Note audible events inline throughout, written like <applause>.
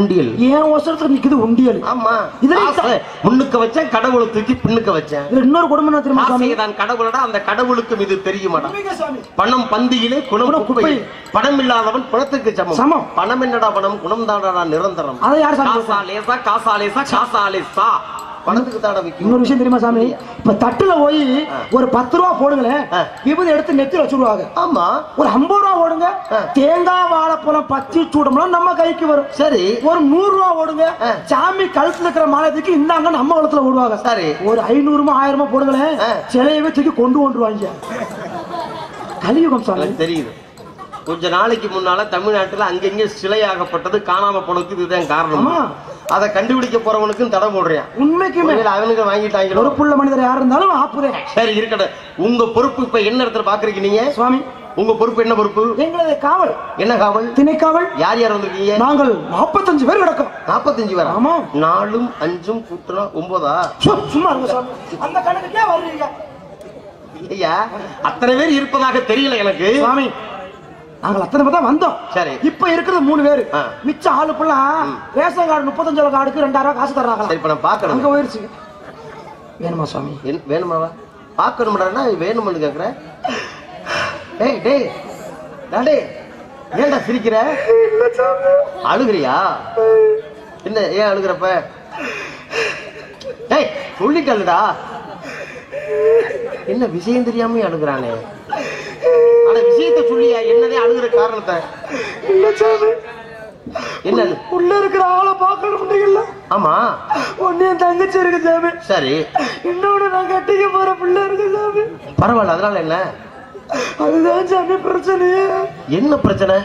உண்டியல். ஏன் அவசரத்துக்கு நிக்குது உண்டியல்? ஆமா. இதுல முன்னுக்கு வச்சேன் கடவுளை தூக்கி பின்னுக்கு வச்சேன். இதுல இன்னொரு குடும்பம் என்ன தெரியுமா சாமி? தான் கடவுளடா அந்த கடவுளுக்கும் இது தெரியுமாடா. பணம் பந்தியிலே குணம் குப்பை. பணம் இல்லாதவன் பணத்துக்கு சமம். சமம். பணம் என்னடா பணம்? குணம் தானடா நிரந்தரம். அதை யார் சாமி காசா லேசா காசா லேசா காசா லேசா. பணத்துக்கு தாட விக்கும். இன்னொரு விஷயம் தெரியுமா சாமி? இப்ப தட்டுல போய் ஒரு பத்து ரூபா போடுங்களேன் ஆ. விபதி எடுத்து நெத்தில வச்சுடுவாங்க ஆமா. ஒரு ஐம்பது ரூபா ஓடுங்க. தேங்காய் வாழைப்பழம் பச்சி சூடம்னா நம்ம கைக்கு வரும். சரி. ஒரு நூறு ரூபா ஓடுங்க. சாமி கழுத்துல இருக்கிற மாலத்துக்கு இந்தாங்க நம்ம கழுத்துல ஓடுவாங்க சரி. ஒரு ஐநூறுமா ஆயிரமா போடுங்களேன். சிலையவே தூக்கி கொண்டு கொண்டுருவாங்க கலியுகம் சாமி. தெரியுது. கொஞ்ச நாளைக்கு முன்னால தமிழ்நாட்டுல அங்கங்க சிலையாகப்பட்டது காணாம போனதுக்கு இதுதான் காரணம். அதை கண்டுபிடிக்க போறவனுக்கும் தடை போடுறேன் உண்மைக்குமே அவனுக்கு வாங்கிட்டாங்களோ? பொறுப்புள்ள மனிதர் யார் இருந்தாலும் ஆப்புதேன் சரி இருக்கட்டும். உங்க பொறுப்பு இப்ப என்ன இடத்துல பாக்குறீங்க நீங்க? சுவாமி. உங்க பொறுப்பு என்ன பொறுப்பு? எங்களது காவல். என்ன காவல்? திணைக்காவல். யார் யார் வந்திருக்கீங்க? நாங்கள் நாற்பத்தஞ்சு பேர் கிடக்கும். நாற்பத்தஞ்சு பேரா? ஆமா. நாலும் அஞ்சும் கூட்டுனா ஒன்பதா? சும்மா அந்த கணக்குக்கே வர்றீங்க. ஐயா அத்தனை பேர் இருப்பதாக தெரியல எனக்கு. சுவாமி நாங்கள் அத்தனை பேர் தான் வந்தோம். சரி. இப்ப இருக்கிறது மூணு பேரு. மிச்ச ஆளு ஃபுல்லாம் ரேஷன் கார்டு முப்பத்தஞ்சு ரூபா கார்டுக்கு ரெண்டாயிரம் ரூபாய் காசு சரி தர்றாங்களா இப்ப நான் பாக்கணும் அங்க போயிருச்சு. வேணுமா சுவாமி? வேணுமாவா பாக்கணும்டா வேணும்னு கேக்குறேன் டேய் டேய். டேய். ஏன்டா சிரிக்கிற? அழுகுறியா? என்ன ஏன் அழுகுறப்ப? டேய் சொல்லிட்டல்டா என்ன விஷயம் தெரியாம அழுகுறானே. ஆனா விஷயத்த சொல்லியா என்னதே அழுகுற காரணத்தை? இல்ல சாமி. என்ன உள்ள இருக்கிற ஆளை பார்க்கணும் முடியல ஆமா. ஒன்னு என் தங்கச்சி இருக்கு சாமி. சரி. இன்னொன்னு நான் கட்டிக்க போற பிள்ளை இருக்கு சாமி. பரவாயில்ல அதனால என்ன? அதுதான் சாமி பிரச்சனையே என்ன பிரச்சனை?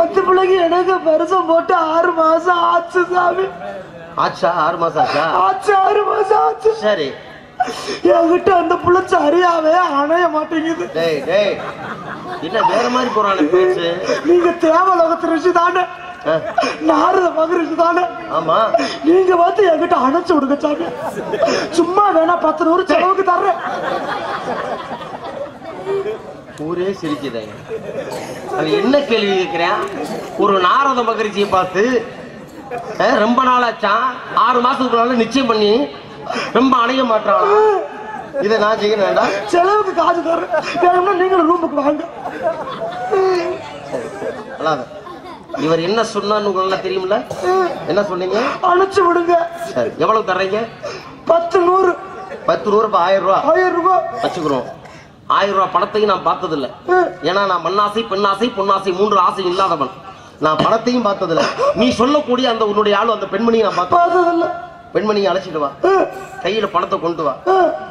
அந்த பிள்ளைக்கு எனக்கு பரிசம் போட்டு ஆறு மாசம் ஆச்சு சாமி. ஆச்சா? ஆறு மாசம் ஆச்சா? ஆச்சு ஆறு மாசம் ஆச்சு. சரி. என்கிட்ட அந்த புள்ள சரியாவே அணைய மாட்டேங்குது. என்ன வேற மாதிரி போறானே பேச்சு? நீங்க தேவலோகத்து ரிஷி தானே? நாரத மகரிஷி தானே? ஆமா. நீங்க வந்து என்கிட்ட அணைச்சு விடுங்க சாமி. சும்மா வேணா பத்து நூறு செலவுக்கு தர்றேன். ஊரே சிரிக்குதே. அது என்ன கேள்வி கேட்கிறேன் ஒரு நாரத மகரிஷியை பார்த்து ரொம்ப நாளாச்சான் ஆறு மாசத்துக்கு முன்னால நிச்சயம் பண்ணி ரொம்ப அணைய மாட்டாளா இதை நான் செய்யணும் வேண்டாம். செலவுக்கு காசு தர்றேன். வேணும்னா நீங்களும் ரூமுக்கு வாங்க. அல்லாத இவர் என்ன சொன்னான்னு உங்களுக்கு நல்லா தெரியுமில்ல? என்ன சொன்னீங்க? அணைச்சு விடுங்க. சரி எவ்வளவு தர்றீங்க? பத்து நூறு. பத்து ரூபா இப்ப ஆயிரம் ரூபா? ஆயிரம் ரூபாய் வச்சுக்கிறோம். ஆயிரம் ரூபாய் பணத்தையும் நான் பார்த்ததில்ல. ஏன்னா நான் மண்ணாசை பெண்ணாசை பொன்னாசை மூன்று ஆசை இல்லாதவன். நான் பணத்தையும் பார்த்ததில்ல. நீ சொல்லக்கூடிய அந்த உன்னுடைய ஆளு அந்த பெண்மணியை நான் பார்த்ததில்ல. பெண்மணியை அழைச்சிட்டு வா. கையில பணத்தை கொண்டு வா.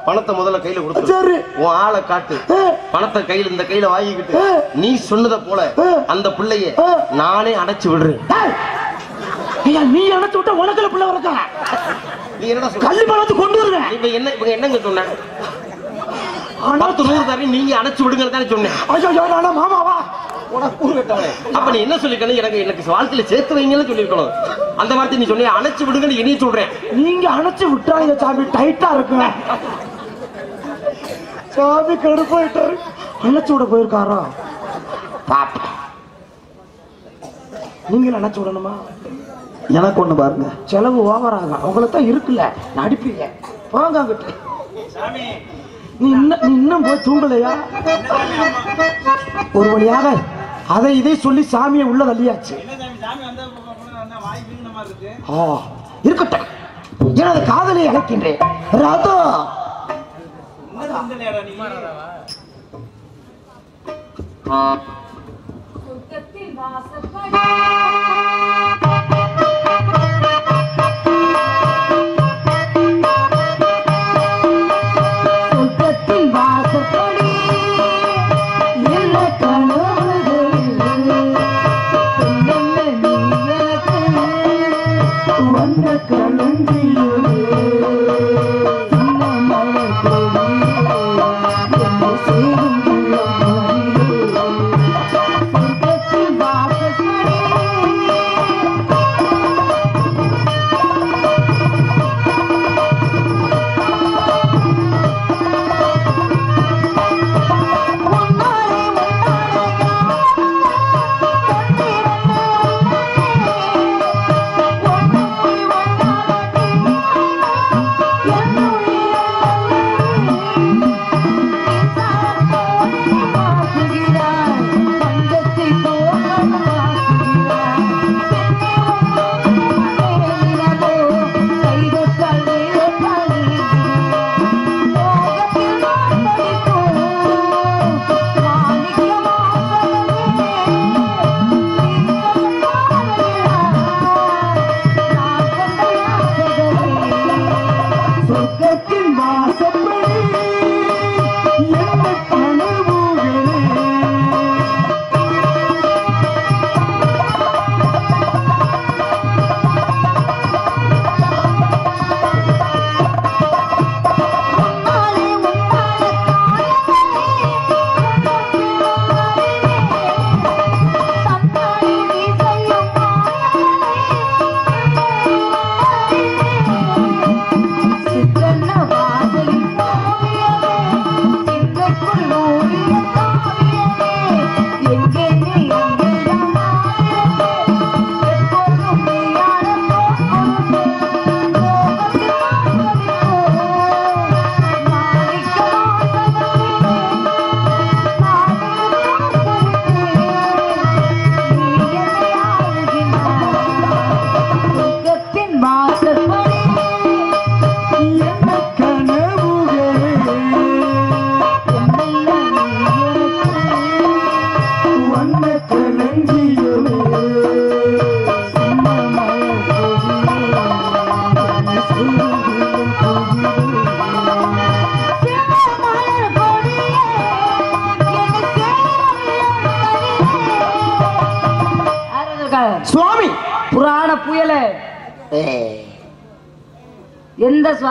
பணத்தை முதல்ல கையில கொடுத்து சரி உன் ஆளை காட்டு. பணத்தை கையில இந்த கையில வாங்கிக்கிட்டு நீ சொன்னதை போல அந்த பிள்ளைய நானே அடைச்சு விடுறேன். நீ அணைச்சு விட்டா உனக்குல பிள்ளை வரக்கா நீ சொல்ற? கல்வி பணத்தை கொண்டு வருவேன். இப்ப என்ன இவங்க என்னங்க சொன்ன? பத்து நூறு தரேன் நீங்க அடைச்சு விடுங்கன்னு தானே சொன்னேன். மாமாவா. அப்ப நீ என்ன சொல்லிக்கணும் எனக்கு எனக்கு வாழ்க்கையில சேர்த்து வைங்கன்னு சொல்லிருக்கணும் அந்த வார்த்தை நீ சொன்னிய அணைச்சு விடுங்கன்னு என்னைய சொல்றேன். நீங்க அணைச்சு விட்டாங்க சாமி. டைட்டா இருக்கு சாமி கடுப்பாயிட்டாரு அணைச்சு விட போயிருக்காரா? பாப்பா நீங்க அணைச்சு விடணுமா? எனக்கு ஒண்ணு பாருங்க. செலவு ஓவர் ஆகும் அவங்களுக்கு தான் இருக்குல்ல. நடிப்பீங்க. போங்க அங்கிட்டு. நீ இன்னும் நீ இன்னும் போய் தூங்கலையா? ஒரு வழியாக அதை இதை சொல்லி சாமியை உள்ள தள்ளியாச்சு. ஆ, இருக்கட்டும். எனது காதலை அழைக்கின்றேன். ராதா. வாசப்படி.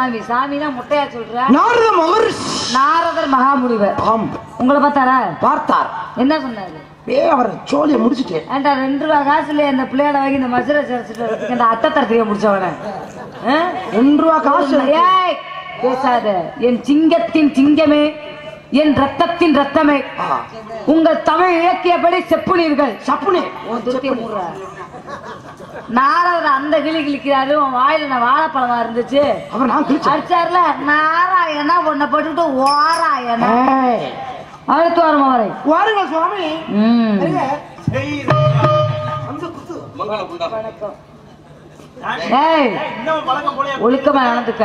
எந்த சுவாமி சாமினா முட்டையா சொல்ற? நாரத மகரிஷி. நாரதர் மகாமுனிவர் ஆம். உங்களை பார்த்தாரா? பார்த்தார். என்ன சொன்னாரு? ஏ அவர் சோழியை முடிச்சிட்டேன் ஏன்டா ரெண்டு ரூபா காசுல இந்த பிள்ளையோட வாங்கி இந்த சரிச்சிட்டு வரதுக்கு இந்த அத்தை முடிச்சவன? ரெண்டு ரூபா காசு ஏய், பேசாத. என் சிங்கத்தின் சிங்கமே என் ரத்தத்தின் ரத்தமே. உங்கள் தமிழ் இலக்கியப்படி செப்புனீர்கள். சப்புனே. நாரதர் அந்த கிளி கிளிக்கிறாரு உன் வாயில நான் வாழைப்பழமா இருந்துச்சு? அவர் நான் கிழிச்சேன். அடிச்சார்ல? நாராயணா உன்னை போட்டுக்கிட்டு ஓராயணா. அடுத்து வரமா வரை வாருங்கள் சுவாமி. ம். மங்களம் உண்டா ஏய். ஒழுக்கமா நடந்துக்க.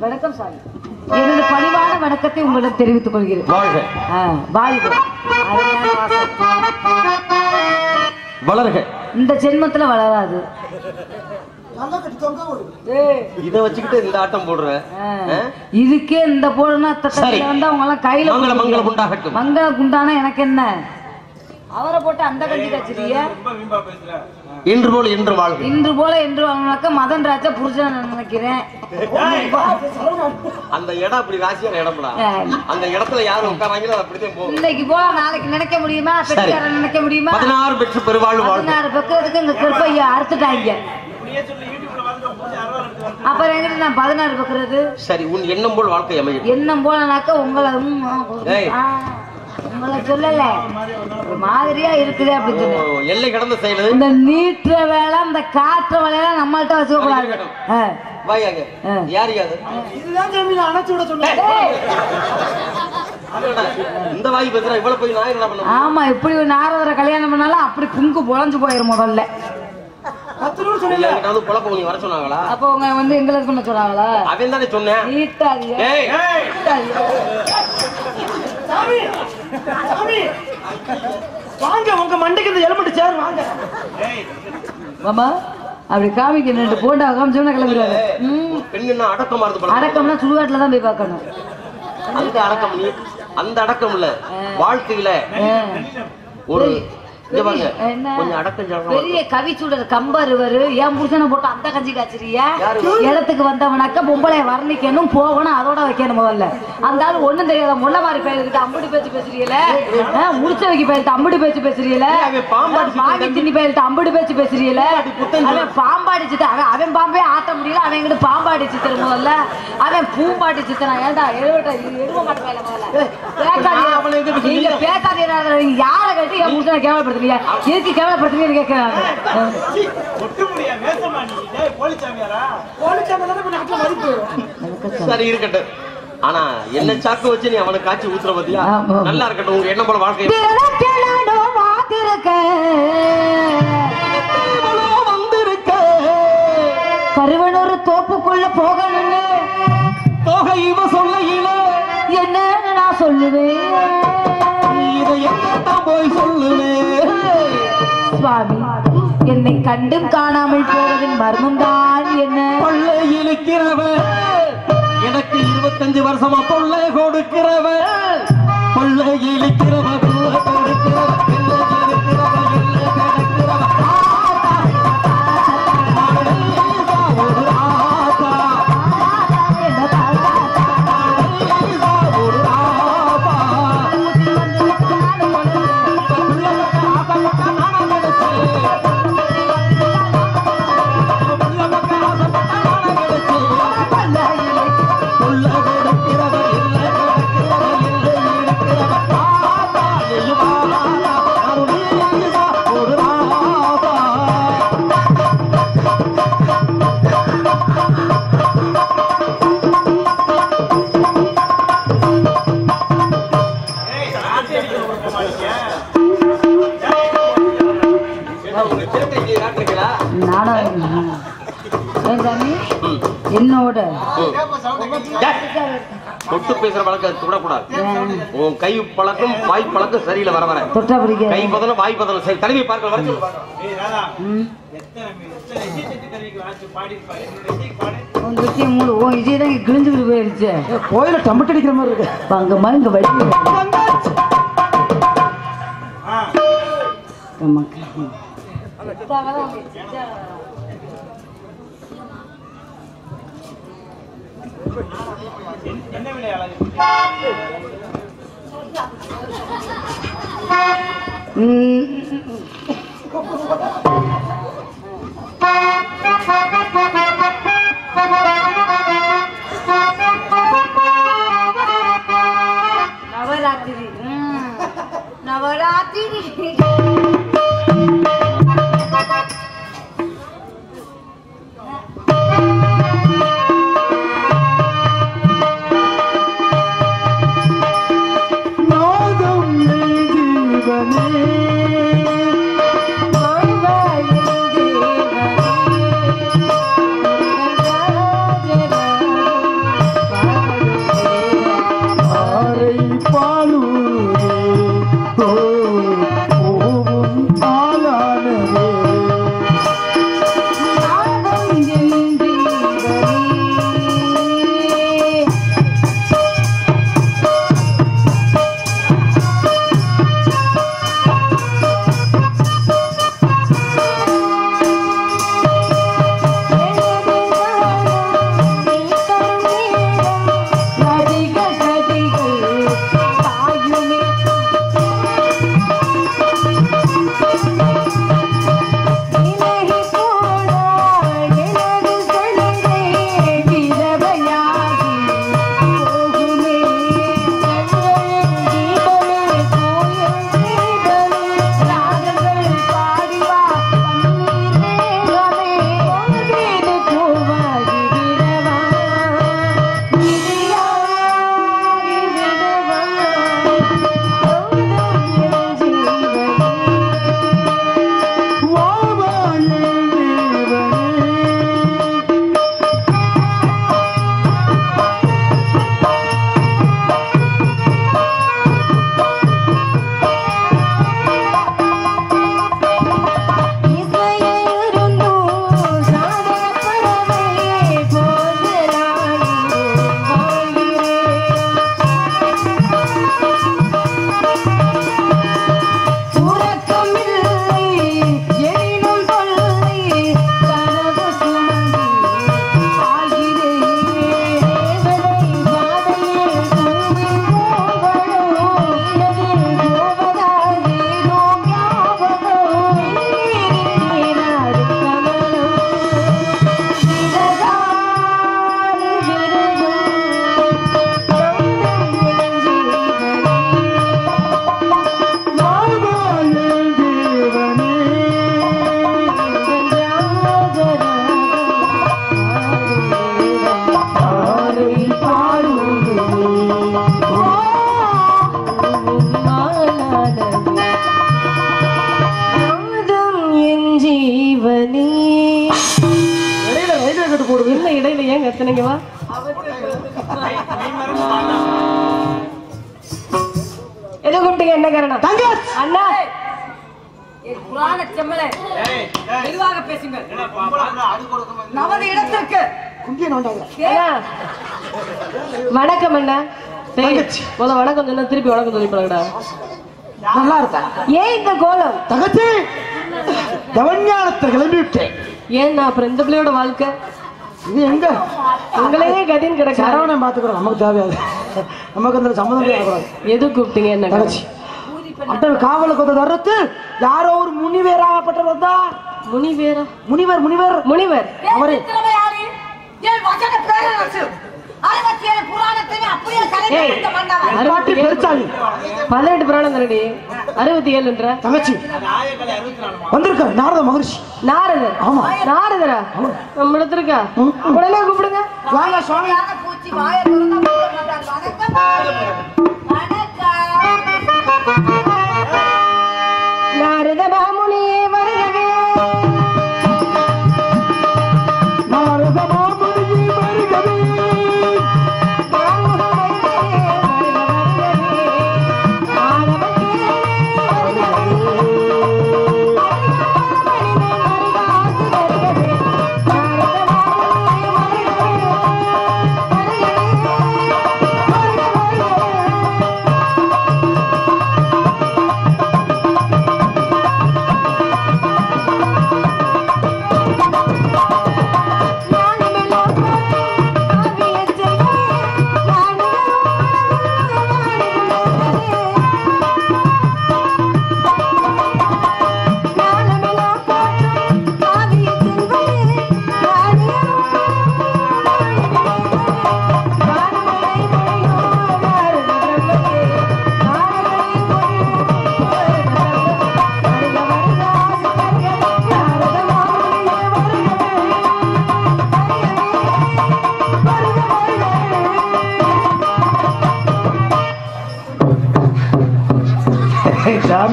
வணக்கம் சாமி. எனது பணிவான வணக்கத்தை உங்களிடம் தெரிவித்துக் கொள்கிறேன். வாழ்க வாழ்க. வளர்க இந்த ஜென்மத்துல வளராது. இத வச்சுக்கிட்டு இந்த ஆட்டம் போடுற? இதுக்கே இந்த போடுனா அவங்க எல்லாம் கையில மங்கள உண்டாகட்டும் மங்கள குண்டானா எனக்கு என்ன? அவரை போட்டு அந்த கஞ்சி கச்சிரிய இன்று போல் இன்று வாழ்க. இன்று போல என்று வாங்கினாக்க மதன் ராஜா புருஷன் நினைக்கிறேன். அந்த இடம் அப்படி ராசியான இடம்டா. அந்த இடத்துல யாரும் உட்காராங்களோ அது அப்படித்தான் போகும் இன்னைக்கு போல நாளைக்கு நினைக்க முடியுமா? நினைக்க முடியுமா? பதினாறு பெற்று பெருவாழ்வு பதினாறு பக்கத்துக்கு இந்த கிருப்பைய அறுத்துட்டாங்க. அப்புறம் எங்கிட்ட நான் பதினாறு பக்குறது சரி உன் எண்ணம் போல் வாழ்க்கை அமையும். எண்ணம் போலனாக்க உங்களை உங்களை சொல்லல. ஒரு மாதிரியா இருக்குது அப்படின்னு சொன்னேன். எல்லை கடந்த செயல் இந்த நீட்டுற வேலை இந்த காற்ற வேலையெல்லாம் நம்மள்ட்ட வச்சுக்க கூடாது. வாயாங்க ஆ. யார் யாது இதுதான் அணைச்சு விட சொன்னேன். இந்த வாய் பேசுறா இவ்வளவு போய் நான் என்ன பண்ண ஆமா இப்படி ஒரு நாரதரை கல்யாணம் பண்ணாலும் அப்படி புங்கு பொழஞ்சு போயிரும் முதல்ல. சொன்னாங்களா? அப்போ உங்க வந்து எங்களுக்கு பண்ண சொல்றாங்களா அவன் தானே சொன்னேன். வாங்க உங்க மண்டைக்கு இந்த எலும்பட்டு சேர் வாங்க. மாமா அப்படி காமிக்க ரெண்டு போட்டா காமிச்சோம்னா கிளம்பிடுவாரு. ம். பெண்ணுன்னா அடக்கமா இருந்து. அடக்கம்னா சுடுகாட்டுல தான் போய் பார்க்கணும். அந்த அடக்கம் நீ அந்த அடக்கம் இல்ல. வாழ்க்கையில. ஒரு பெரிய கவிச்சுடர் கம்பர் இவரு என் புருஷனை போட்டு அந்த கஞ்சி? இடத்துக்கு வந்தவனாக்க பொம்பளை வர்ணிக்கணும் போகணும் அதோட வைக்கணும் முதல்ல. அந்த ஆளு ஒண்ணும் தெரியாத முள்ள மாதிரி அம்புடி பேச்சு பேசுறீல முடிச்ச வைக்க பேருக்கு அம்புடி பேச்சு பேசுறீல சித்தன் திண்ணி பேருக்கு அம்புடி பேச்சு பேசுறீல அவன் பாம்பாடி சித்தன் அவன் அவன் பாம்பே ஆட்ட முடியல அவன் கிட்ட பாம்பாடி சித்தர் முதல்ல? அவன் பூம்பாடி சித்தனா ஏன்டா எழுவட்ட எழுவ மாட்டேன் முதல்ல? பேசாதீங்க யாரை என் புருஷனை கேவலப்படுத்துறீங்க. எதுக்கு கேவலப்படுத்துறீங்கன்னு கேட்கிறாங்க சரி இருக்கட்டும். ஆனா என்ன சாக்கு வச்சு நீ அவனை காய்ச்சி ஊத்துற பத்தியா. நல்லா இருக்கட்டும் உங்க என்ன போல வாழ்க்கை. கருவனூர் தோப்புக்குள்ள போகணும்னு போக இவ சொல்லையில. என்னன்னு நான் சொல்லுவேன். இதை எங்கத்தான் போய் சொல்லுவேன். சுவாமி என்னை கண்டும் காணாமல் போவதின் மர்மம் தான் என்ன? கொள்ளை இழுக்கிறவன். எனக்கு இருபத்தஞ்சு வருஷமா தொல்லை கொடுக்கிறவன். கொள்ளை இழுக்கிறவன். என்னோட தொட்டு பேசுற பழக்கம் விடக்கூடாது உன் கை பழக்கம் வாய் பழக்கம் சரியில்லை வர வர தொட்டா கை பதனம் வாய் சரி தலைவி பார்க்க வர வெட்டிய மூடு உன் இதே தான் கிழிஞ்சுக்கிட்டு போயிருச்சு. கோயில டம்பட்டு அடிக்கிற மாதிரி இருக்கு. அங்கம்மா இங்க வழி ம். नवरात्रि। हम्म। नवरात्रि। புராண செம்மலே. மெதுவாக பேசுங்கள். நமது இடத்திற்கு. அண்ணா. வணக்கம் முத வணக்கம் சொன்னா திருப்பி வணக்கம் சொல்லி பழகடா நல்லா இருக்கா? ஏன் இந்த கோலம்? தங்கச்சி! தவஞானத்தை கிளம்பி விட்டேன் ஏன் நான் அப்புறம் இந்த பிள்ளையோட வாழ்க்கை? இது எங்க? உங்களையே கதின்னு கிடக்க சரவணன் பாத்துக்கிறோம் நமக்கு தேவையாது. நமக்கு அந்த சம்மந்தம் எது கூப்பிட்டீங்க என்ன தங்கச்சி. காவலுக்கு வந்த தருணத்தில் யாரோ ஒரு முனிவேராகப்பட்டவர் வந்தார் முனி வேற முனிவர் பேரரசு அறுபத்தி பெருச்சாளி. பதினெட்டு புராணம் தானடி அறுபத்தி ஏழுன்ற தங்கச்சி. வந்திருக்கார் நாரத மகரிஷி. நாரதர். ஆமா. நாரதரா? நம்ம ம். உடனே கூப்பிடுங்க. வாங்க சுவாமி.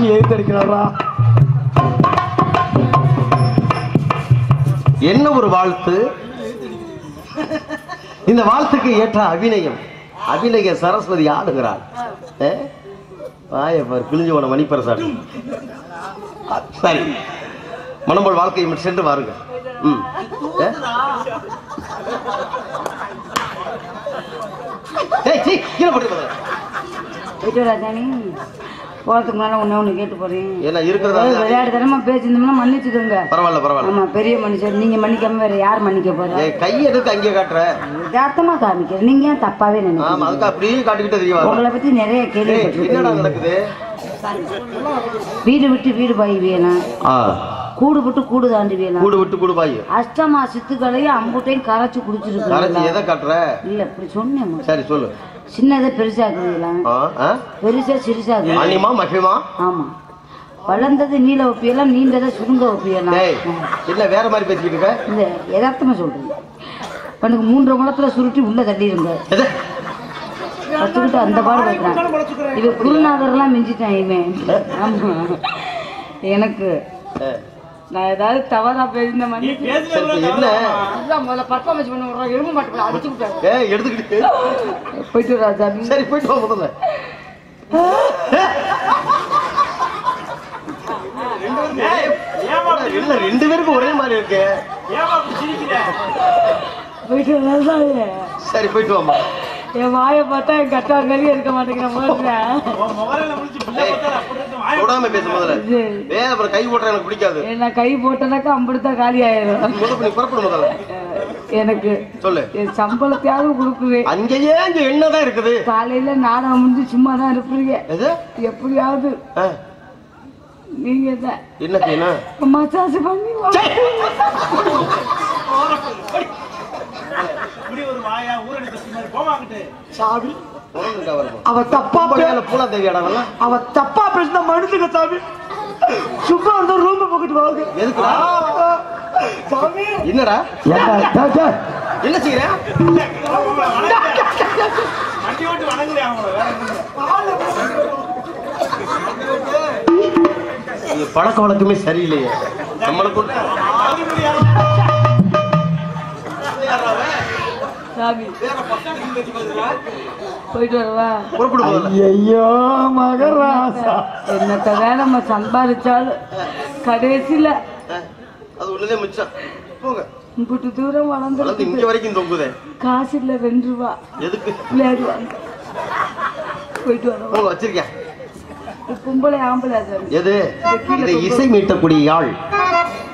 சாமி எழுத்தடிக்கிறாரா என்ன ஒரு வாழ்த்து? இந்த வாழ்த்துக்கு ஏற்ற அபிநயம். அபிநய சரஸ்வதி ஆடுகிறாள் வாயப்பார் பாரு கிழிஞ்சு போன மணிப்பரசாடு சரி. மனம்போல் வாழ்க்கையை மட்டும் சென்று வாருங்க. ம். ஏய், சீ, கீழே போட்டு போறதுக்கு முன்னால ஒண்ணு ஒண்ணு கேட்டு போறேன். என்ன இருக்கிறதா விளையாட்டு தரமா பேசியிருந்தோம்னா மன்னிச்சுக்கோங்க. பரவாயில்ல பரவாயில்ல. ஆமா பெரிய மனுஷர் நீங்க மன்னிக்காம வேற யார் மன்னிக்க போறா? ஏய், கை எதுக்கு அங்கே காட்டுற? யதார்த்தமா காமிக்கிறேன் நீங்க ஏன் தப்பாவே ஆமா நினைக்கிறீங்க அதுக்கு அப்படியே காட்டிக்கிட்டே உங்களை பத்தி நிறைய கேள்விப்பட்டிருக்கேன் நடக்குது? வீடு விட்டு வீடு பாய் வேணும் கூடு விட்டு கூடு தாண்டி வேணும் கூடு விட்டு கூடு பாய். அஷ்டமா சித்துக்களையும் அம்புட்டையும் கரைச்சு கரைச்சி குடிச்சிருக்கு எதை காட்டுற? இல்ல இப்படி சொன்னேன் சரி சொல்லு. சின்னதை பெருசாக்குறீங்களா? பெருசா சிறுசாக்கு அனிமா மகிமா ஆமா. வளர்ந்தது நீல ஒப்பியெல்லாம் நீண்டதை சுருங்க ஒப்பியெல்லாம். என்ன வேற மாதிரி பேசிக்கிட்டு இருக்க. இந்த யதார்த்தமா சொல்றேன். எனக்கு மூன்று முளத்துல சுருட்டி உள்ள தள்ளிடுங்க? கத்துக்கிட்டு அந்த பாடு வைக்கிறான் இவன் குருநாதர்லாம் மிஞ்சிட்டான் இவன் எனக்கு நான் ஏதாவது தவறா பேசின சரி, என்ன? அதான் முதல்ல பர்ஃபார்மன்ஸ் பண்ண விடுறோம் எறும்பு மாட்டு அடிச்சு விட்டேன் ஏ எடுத்துக்கிட்டு. போயிட்டு ராஜா. சரி போயிட்டு வா முதல்ல. இல்ல ரெண்டு பேருக்கும் ஒரே மாதிரி இருக்கு. போயிட்டு சரி போயிட்டு வாமா என் வாயை பார்த்தா என் கட்டா மாதிரியே இருக்க மாட்டேங்கிற பேச முதல்ல. அப்புறம் கை போட்டுற எனக்கு பிடிக்காது. நான் கை போட்டனாக்கா அம்பிடுத்தான் காலி ஆயிரும். முதல்ல. எனக்கு சொல்லு. என் சம்பளத்தையாவது கொடுக்குவேன் அங்கேயே அங்க என்னதான் இருக்குது? காலையில நாடகம் முடிஞ்சு சும்மா தான் இருப்பீங்க எப்படியாவது நீங்க தான் என்ன மசாஜ் பண்ணி <laughs> வா. சாமி உறங்குக்கா வருமா? அவ தப்பா பே- பொம்பளையால பூலா தேவியாடா அவெல்லாம்? அவ தப்பா பேசினா மனுஷங்க சாமி சும்மா அந்த ரூம் போக்கிட்டு வாங்க. எதுக்குடா? சாமி என்னடா? என்ன செய்யற இது பழக்க வழக்கமே சரியில்லையே. நம்மளுக்கு சாமி. போயிட்டு வரவா? ஐயோ மகராசா. என்னத்த நம்ம சம்பாதிச்சாலும் கடைசியில அது மிச்சம். போங்க. தூரம் வளர்ந்து இங்க வரைக்கும் தொங்குதே. காசு இல்ல ரெண்டு ரூபா எதுக்கு? விளையாடுவாங்க. போயிட்டு வரவா? வச்சிருக்கேன். பொம்பளை ஆம்பளை எது? இதை இசை மீட்டக்கூடிய யாழ். இது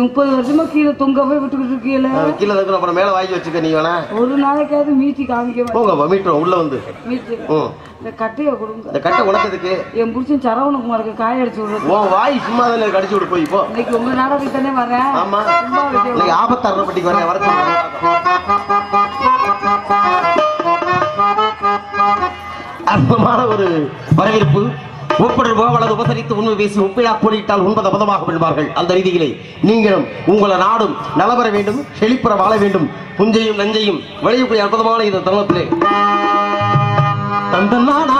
முப்பது வருஷமா கீழே தொங்கவே விட்டுக்கிட்டு இருக்கீல கீழே இருக்கிற அப்புறம் மேல வாங்கி வச்சுக்க நீ வேணா. ஒரு நாளைக்காவது மீட்டி காமிக்க. போங்க மீட்டரும் உள்ள வந்து. இந்த கட்டைய கொடுங்க. இந்த கட்டை உனக்கு என் புருஷன் சரவணகுமாருக்கு காய அடிச்சு விடுறது உன் வாய் சும்மா தானே இருக்கு, அடிச்சு விடு போய் போ. இன்னைக்கு உங்க நாடகத்துக்கு தானே வரேன் ஆமா. விட்டு இன்னைக்கு ஆபத்தாரண பட்டிக்கு வரேன் வர அற்புதமான ஒரு வரவேற்பு. ஒப்படர் போவலது உபசரித்து உண்மை பேசி ஒப்பிடா போரிட்டால் உண்பது அபதமாக விடுவார்கள் அந்த ரீதியிலே நீங்களும் உங்களை நாடும் நலவர வேண்டும் செழிப்புற வாழ வேண்டும். புஞ்சையும் நஞ்சையும் விளையக்கூடிய அற்புதமான இந்த தருணத்திலே. தந்த நாட